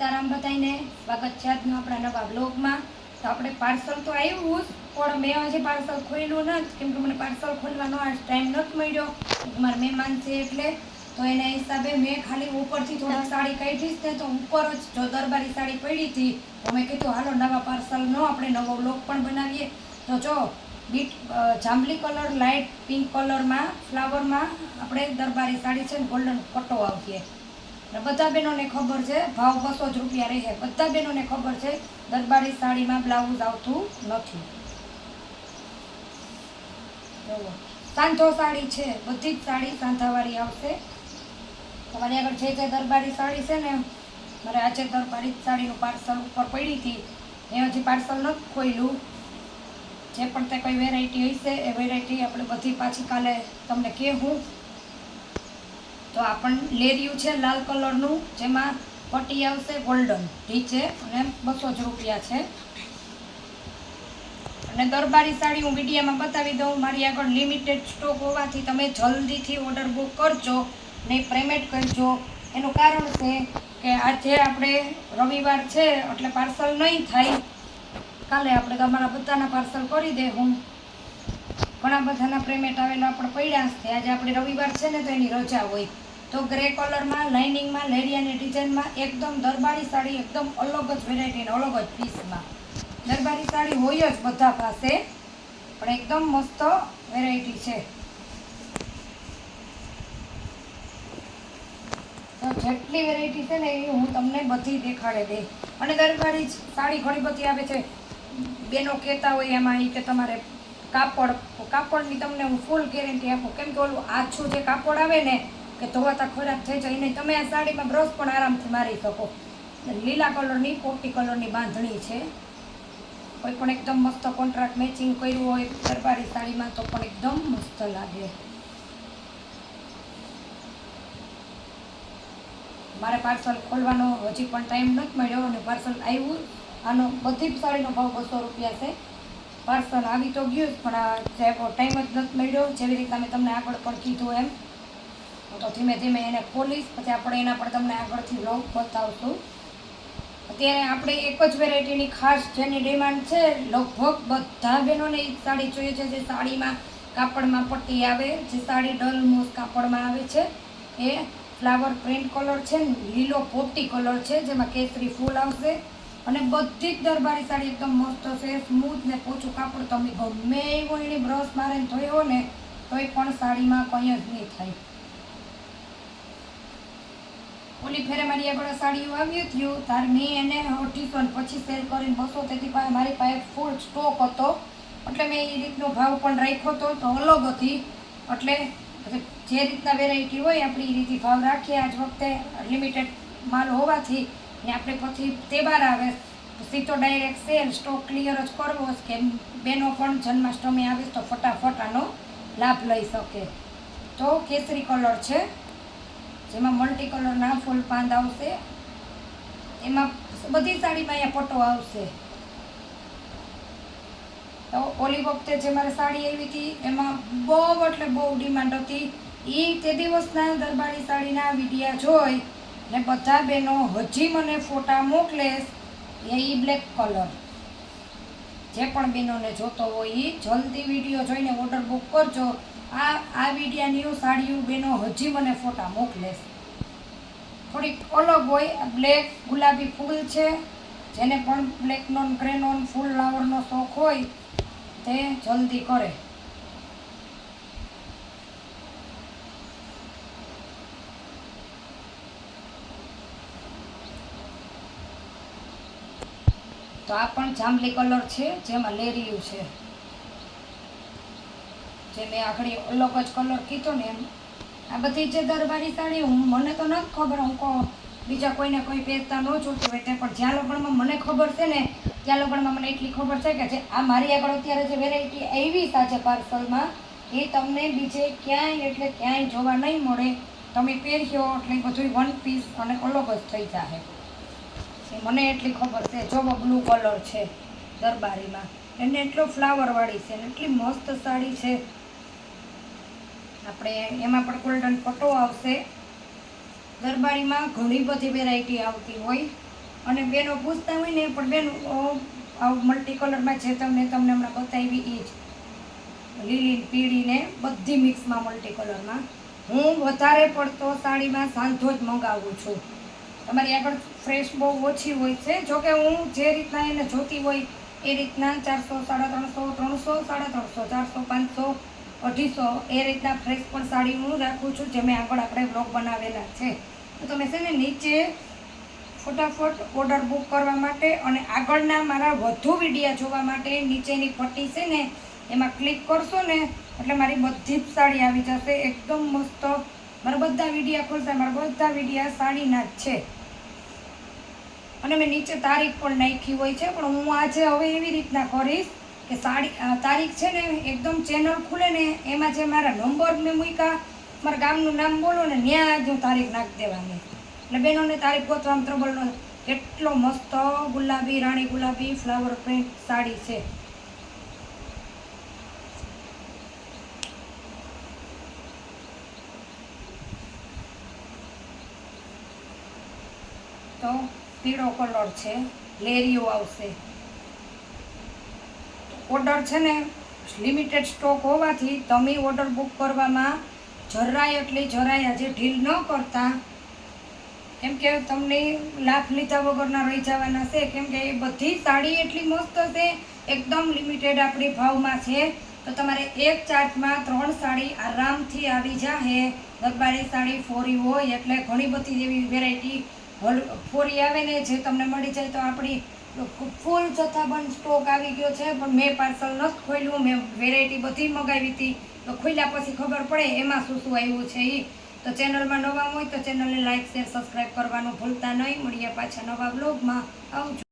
સીતારામ બધાઈને સ્વાગત છે આજનો આપણા નવા બ્લોગમાં. તો આપણે પાર્સલ તો આવ્યું પણ મેં હજી પાર્સલ ખોલ્યું નથી, કેમ કે મને પાર્સલ ખોલવાનો આજ ટાઈમ નથી મળ્યો. મારા મહેમાન છે એટલે, તો એના હિસાબે મેં ખાલી ઉપરથી થોડીક સાડી કાઢીશ ને તો ઉપર જ જો દરબારી સાડી પડી હતી, તો મેં કીધું, હાલો, નવા પાર્સલનો આપણે નવો બ્લોગ પણ બનાવીએ. તો જો, બીટ જાંબલી કલર લાઇટ પિંક કલરમાં, ફ્લાવરમાં આપણે દરબારી સાડી છે ને ગોલ્ડન પટ્ટો આવશે. ને બધા બહેનોને ખબર છે, ભાવ બસો જ રૂપિયા રહે. બધા બહેનોને ખબર છે, દરબારી સાડીમાં બ્લાઉઝ આવતું નથી. જુઓ. સાંધો સાડી છે, બધી જ સાડી સાંધાવાળી આવશે. તમારી આગળ જે જે દરબારી સાડી છે ને, મારે આજે દરબારી સાડીનું પાર્સલ ઉપર પડી હતી. એ હજી પાર્સલ નથી ખોલ્યું જે પણ તે કોઈ વેરાયટી હશે, એ વેરાયટી આપણે બધી પાછી કાલે તમને કહેવું. તો આપણ પણ લેરિયું છે લાલ કલરનું, જેમાં પટ્ટી આવશે ગોલ્ડન ઠીક છે? અને બસો જ રૂપિયા છે. અને દરબારી સાડી હું મીડિયામાં બતાવી દઉં, મારી આગળ લિમિટેડ સ્ટોક હોવાથી તમે જલ્દીથી ઓર્ડર બુક કરજો ને પેમેન્ટ કરજો. એનું કારણ છે કે આજે આપણે રવિવાર છે, એટલે પાર્સલ નહીં થાય. કાલે આપણે તમારા બધાના પાર્સલ કરી દે હું ઘણા બધાના પેમેન્ટ આવેલા આપણે પડ્યા છે. આજે આપણે રવિવાર છે ને તો એની રજા હોય. તો ગ્રે કલરમાં લાઇનિંગમાં લેરિયાની ડિઝાઇનમાં એકદમ દરબારી સાડી, એકદમ અલગ જ વેરાયટીને અલગ જ પીસમાં દરબારી સાડી હોય જ બધા પાસે, પણ એકદમ મસ્ત વેરાયટી છે. તો જેટલી વેરાયટી છે ને એ હું તમને બધી દેખાડે દે. અને દરબારી સાડી ઘણી બધી આવે છે. બેનો કહેતા હોય એમાં એ કે તમારે કાપડ, કાપડની તમને હું ફૂલ ગેરંટી આપું. કેમ કે ઓલું આછું જે કાપડ આવે ને કે ધોવાતા ખોરાક થઈ જાય નહીં. તમે આ સાડીમાં બ્રશ પણ આરામથી મારી શકો. લીલા કલરની પોપટી કલરની બાંધણી છે. કોઈ પણ એકદમ મસ્ત કોન્ટ્રાક્ટ મેચિંગ કર્યું હોય, દરબારી સાડીમાં તો પણ એકદમ મસ્ત લાગે. મારે પાર્સલ ખોલવાનો હજી પણ ટાઈમ નથી મળ્યો અને પાર્સલ આવ્યું. આનો બધી સાડીનો ભાવ બસો રૂપિયા છે. પાર્સલ આવી તો ગયું પણ આ ટાઈમ જ નથી મળ્યો. જેવી રીતે મેં તમને આગળ પણ કીધું એમ. તો ધીમે ધીમે એને ખોલીશ, પછી આપણે એના પર તમને આગળથી લોક બતાવશું. અત્યારે આપણે એક જ વેરાયટીની ખાસ જેની ડિમાન્ડ છે, લગભગ બધા બહેનોને એ સાડી જોઈએ છે, જે સાડીમાં કાપડમાં પટ્ટી આવે, જે સાડી ડલમોસ કાપડમાં આવે છે. એ ફ્લાવર પ્રિન્ટ કલર છે, લીલો પોપટી કલર છે, જેમાં કેસરી ફૂલ આવશે. અને બધી જ દરબારી સાડી એકદમ મસ્ત છે સ્મૂથ ને પોચું કાપડ. તમે ગમે એવો એની બ્રશ મારે ધોયો ને, તોય પણ સાડીમાં કંઈ જ નહીં થાય. ઓલી ફેરે મારી આગળ સાડીઓ આવ્યું થયું. તાર મેં એને અઢીસો ને પછી સેલ કરીને બસો તેથી પાસે મારી પાસે ફૂલ સ્ટોક હતો. એટલે મેં એ રીતનો ભાવ પણ રાખ્યો હતો તો અલગ હતી. એટલે જે રીતના વેરાયટી હોય આપણે એ રીતે ભાવ રાખીએ. આજ વખતે લિમિટેડ માલ હોવાથી ને આપણે પછી તહેવાર આવે. સીધો ડાયરેક્ટ સેલ સ્ટોક ક્લિયર જ કરવો. કે બેનો પણ જન્માષ્ટમી આવે તો ફટાફટ આનો લાભ લઈ શકે. તો કેસરી કલર છે. જેમાં મલ્ટી કલરના ફૂલ પાંદ આવશે. એમાં બધી સાડીમાં અહીંયા પટો આવશે. તો ઓલી વખતે જે મારે સાડી આવી હતી, એમાં બહુ એટલે બહુ ડિમાન્ડ હતી. એ તે દિવસના દરબારી સાડીના વિડીયા જોઈ ને બધા બહેનો હજી મને ફોટા મોકલેશ એ ઈ બ્લેક કલર જે પણ બહેનોને જોતો હોય એ જલ્દી વીડિયો જોઈને ઓર્ડર બુક કરજો. આ આ વિડિયાની સાડીઓ બહેનો હજી મને ફોટા મોકલે થોડીક અલગ હોય બ્લેક ગુલાબી ફૂલ છે, જેને પણ બ્લેકનોન નોન ફૂલ ફ્લાવરનો શોખ હોય, તે જલ્દી કરે. તો આ પણ જાંબલી કલર છે, જેમાં લેરિયું છે. જે મેં આગળ અલગ જ કલર કીધો ને એમ. આ બધી જે દરબારી સાડી હું, મને તો નથી ખબર, હું કહો, બીજા કોઈને કોઈ પહેરતા ન જોતી હોય તે પણ જ્યાં લગણમાં મને ખબર છે ને, ત્યાં લગણમાં મને એટલી ખબર છે કે જે આ મારી આગળ અત્યારે જે વેરાયટી આવી સાચે પાર્સલમાં, એ તમને બીજે ક્યાંય એટલે ક્યાંય જોવા નહીં મળે. તમે પહેર્યો એટલે બધું વન પીસ અને અલગ જ થઈ જાય એ મને એટલી ખબર છે, જો બ્લુ કલર છે દરબારીમાં. એને એટલો ફ્લાવરવાળી છે ને, એટલી મસ્ત સાડી છે. આપણે એમાં પણ ગોલ્ડન પટ્ટો આવશે. દરબારીમાં ઘણી બધી વેરાયટી આવતી હોય. અને બેનો પૂછતા હોય ને, પણ બેન આવું મલ્ટી કલરમાં જે તમને તમને હમણાં બતાવી એ જ. લીલી પીળી ને બધી મિક્સમાં મલ્ટી કલરમાં હું વધારે પડતો સાડીમાં સાંધો જ મંગાવું છું. તમારી આગળ ફ્રેશ બહુ ઓછી હોય છે. જોકે હું જે રીતના એને જોતી હોય, એ રીતના ચારસો, સાડા ત્રણસો ત્રણસો, સાડા ત્રણસો, ચારસો, પાંચસો અઢીસો. એ રીતના ફ્રેશ પણ સાડી હું રાખું છું, જે મેં આગળ આપણે બ્લોગ બનાવેલા છે. તો તમે છે ને નીચે ફટાફટ ઓર્ડર બુક કરવા માટે અને આગળના મારા વધુ વિડીયા જોવા માટે નીચેની પટ્ટી છે ને, એમાં ક્લિક કરશો ને, એટલે મારી બધી જ સાડી આવી જશે. એકદમ મસ્ત. મારા બધા વિડીયા ખુલશે, મારા બધા વિડીયા સાડીના જ છે. અને મેં નીચે તારીખ પણ નાખી હોય છે, પણ હું આજે હવે એવી રીતના કરીશ કે સાડી તારીખ છે ને એકદમ ચેનલ ખુલે ને એમાં જે મારા નંબર મેં મૂક્યા, મારા ગામનું નામ બોલો ને ત્યાં જ હું તારીખ નાખી દેવાની. એટલે બેનોને તારીખ ગોતવામાં ત્રબલનો એટલો મસ્ત ગુલાબી, રાણી ગુલાબી ફ્લાવર પ્રિન્ટ સાડી છે. તો પીળો કલર છે, લેરીઓ આવશે. ઓર્ડર છે ને લિમિટેડ સ્ટોક હોવાથી તમે ઓર્ડર બુક કરવામાં જરાય એટલી જરાય આજે ઢીલ ન કરતા. કેમ કે તમને લાભ લીધા વગરના રહી જવાના છે. કેમ કે એ બધી સાડી એટલી મસ્ત છે, એકદમ લિમિટેડ આપણી ભાવમાં છે. તો તમારે એક ચાર્ટમાં ત્રણ સાડી આરામથી આવી જાહે. દરબારી સાડી ફોરી હોય એટલે ઘણી બધી એવી વેરાયટી ફોરી આવે ને જે તમને મળી જાય તો આપણી ફૂલ જથ્થાબંધ સ્ટોક આવી ગયો છે, પણ મેં પાર્સલ નથી ખોલ્યું, મેં વેરાયટી બધી મગાવી હતી. તો ખોલ્યા પછી ખબર પડે એમાં શું શું આવ્યું છે એ તો ચેનલમાં નવા હોય તો ચેનલને લાઇક શેર સબસ્ક્રાઈબ કરવાનું ભૂલતા નહીં. મળીએ પાછા નવા બ્લોગમાં આવજો.